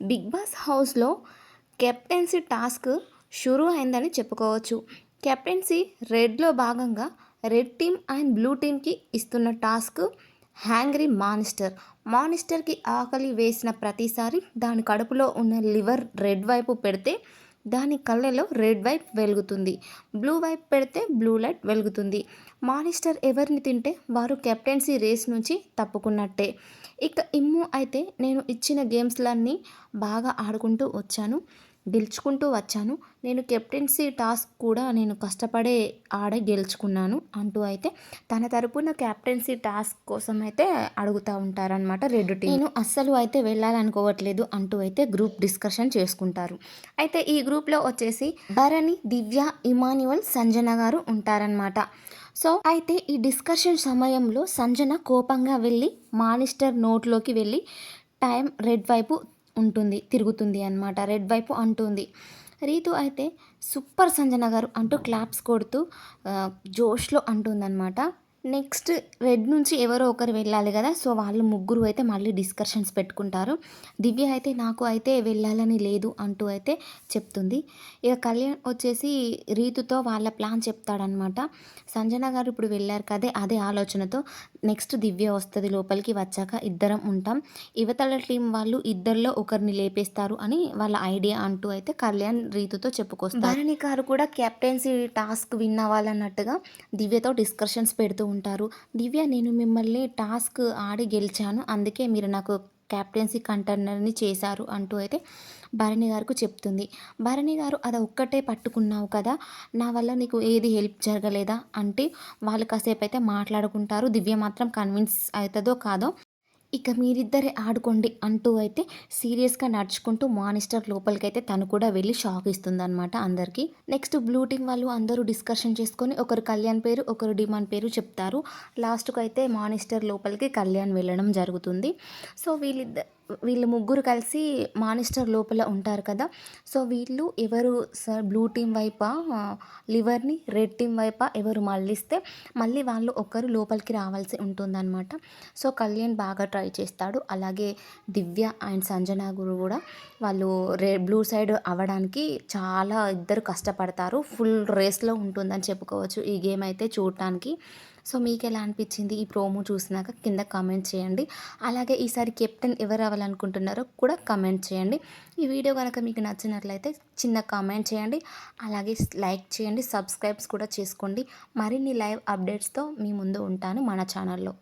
Big boss హౌస్లో captaincy task షురూ అయిందని చెప్పుకోవచ్చు. కెప్టెన్సీ రెడ్లో భాగంగా రెడ్ టీమ్ అండ్ బ్లూ టీమ్కి ఇస్తున్న టాస్క్ హ్యాంగ్రీ మానిస్టర్. మానిస్టర్కి ఆకలి వేసిన ప్రతిసారి దాని కడుపులో ఉన్న లివర్ రెడ్ వైపు పెడితే దాని కళ్ళలో రెడ్ వైప్ వెలుగుతుంది. బ్లూ వైప్ పెడితే బ్లూ లైట్ వెలుగుతుంది. మానిస్టర్ ఎవరిని తింటే వారు కెప్టెన్సీ రేస్ నుంచి తప్పుకున్నట్టే. ఇక ఇమ్ము అయితే నేను ఇచ్చిన గేమ్స్లన్నీ బాగా ఆడుకుంటూ వచ్చాను. గెలుచుకుంటూ వచ్చాను. నేను కెప్టెన్సీ టాస్క్ కూడా నేను కష్టపడే ఆడ గెలుచుకున్నాను అంటూ అయితే తన తరపున కెప్టెన్సీ టాస్క్ కోసం అయితే అడుగుతూ ఉంటారనమాట రెడ్ టీం నేను అస్సలు అయితే వెళ్ళాలనుకోవట్లేదు అంటూ అయితే గ్రూప్ డిస్కషన్ చేసుకుంటారు. అయితే ఈ గ్రూప్లో వచ్చేసి భరణి దివ్య ఇమాన్యువల్ సంజన గారు ఉంటారనమాట సో అయితే ఈ డిస్కషన్ సమయంలో సంజన కోపంగా వెళ్ళి మానిస్టర్ నోట్లోకి వెళ్ళి టైం రెడ్ వైపు ఉంటుంది తిరుగుతుంది అనమాట రెడ్ వైపు అంటుంది. రీతు అయితే సూపర్ సంజన గారు అంటూ క్లాప్స్ కొడుతూ జోష్లో అంటుందన్నమాట. నెక్స్ట్ రెడ్ నుంచి ఎవరో ఒకరు వెళ్ళాలి కదా సో వాళ్ళు ముగ్గురు అయితే మళ్ళీ డిస్కషన్స్ పెట్టుకుంటారు. దివ్య అయితే నాకు అయితే వెళ్ళాలని లేదు అంటూ అయితే చెప్తుంది. ఇక కళ్యాణ్ వచ్చేసి రీతుతో వాళ్ళ ప్లాన్ చెప్తాడనమాట. సంజన గారు ఇప్పుడు వెళ్ళారు కదే అదే ఆలోచనతో నెక్స్ట్ దివ్య వస్తుంది లోపలికి వచ్చాక ఇద్దరం ఉంటాం. యువతల టీం వాళ్ళు ఇద్దరిలో ఒకరిని లేపేస్తారు అని వాళ్ళ ఐడియా అంటూ అయితే కళ్యాణ్ రీతుతో చెప్పుకొస్తారు. భరణి గారు కూడా కెప్టెన్సీ టాస్క్ విన్ అవ్వాలన్నట్టుగా దివ్యతో డిస్కషన్స్ పెడుతూ ఉంటారు. దివ్య నేను మిమ్మల్ని టాస్క్ ఆడి గెలిచాను. అందుకే మీరు నాకు క్యాప్టెన్సీ కంటైనర్ని చేశారు అంటూ అయితే భరణి గారికి చెప్తుంది. భరణి గారు అది ఒక్కటే పట్టుకున్నావు కదా! నా వల్ల నీకు ఏది హెల్ప్ జరగలేదా? అంటే వాళ్ళు కాసేపు అయితే మాట్లాడుకుంటారు. దివ్య మాత్రం కన్విన్స్ అవుతుందో కాదో ఇక మీరిద్దరే ఆడుకోండి అంటూ అయితే సీరియస్గా నడుచుకుంటూ మానిస్టర్ లోపలికైతే తను కూడా వెళ్ళి షాక్ ఇస్తుంది అనమాట అందరికీ. నెక్స్ట్ బ్లూ టీం వాళ్ళు అందరూ డిస్కషన్ చేసుకొని ఒకరు కళ్యాణ్ పేరు ఒకరు డిమాండ్ పేరు చెప్తారు. లాస్ట్కు అయితే మానిస్టర్ లోపలికి కళ్యాణ్ వెళ్ళడం జరుగుతుంది. సో వీళ్ళిద్దరు వీళ్ళు ముగ్గురు కలిసి మానిస్టర్ లోపల ఉంటారు కదా. సో వీళ్ళు ఎవరు సార్ బ్లూ టీం వైపా లివర్ని రెడ్ టీం వైపా ఎవరు మళ్ళిస్తే మళ్ళీ వాళ్ళు ఒకరు లోపలికి రావాల్సి ఉంటుందన్నమాట. సో కళ్యాణ్ బాగా ట్రై చేస్తాడు. అలాగే దివ్య అండ్ సంజన గురు కూడా వాళ్ళు రే బ్లూ సైడ్ అవ్వడానికి చాలా ఇద్దరు కష్టపడతారు. ఫుల్ రేస్లో ఉంటుందని చెప్పుకోవచ్చు ఈ గేమ్ అయితే చూడటానికి. సో మీకు ఎలా అనిపించింది ఈ ప్రోమో చూసినాక? కింద కామెంట్ చేయండి. అలాగే ఈసారి కెప్టెన్ ఎవరు అవ్వాలనుకుంటున్నారో కూడా కామెంట్ చేయండి. ఈ వీడియో కనుక మీకు నచ్చినట్లయితే చిన్న కామెంట్ చేయండి. అలాగే లైక్ చేయండి. సబ్స్క్రైబ్స్ కూడా చేసుకోండి. మరిన్ని లైవ్ అప్డేట్స్తో మీ ముందు ఉంటాను మన ఛానల్లో.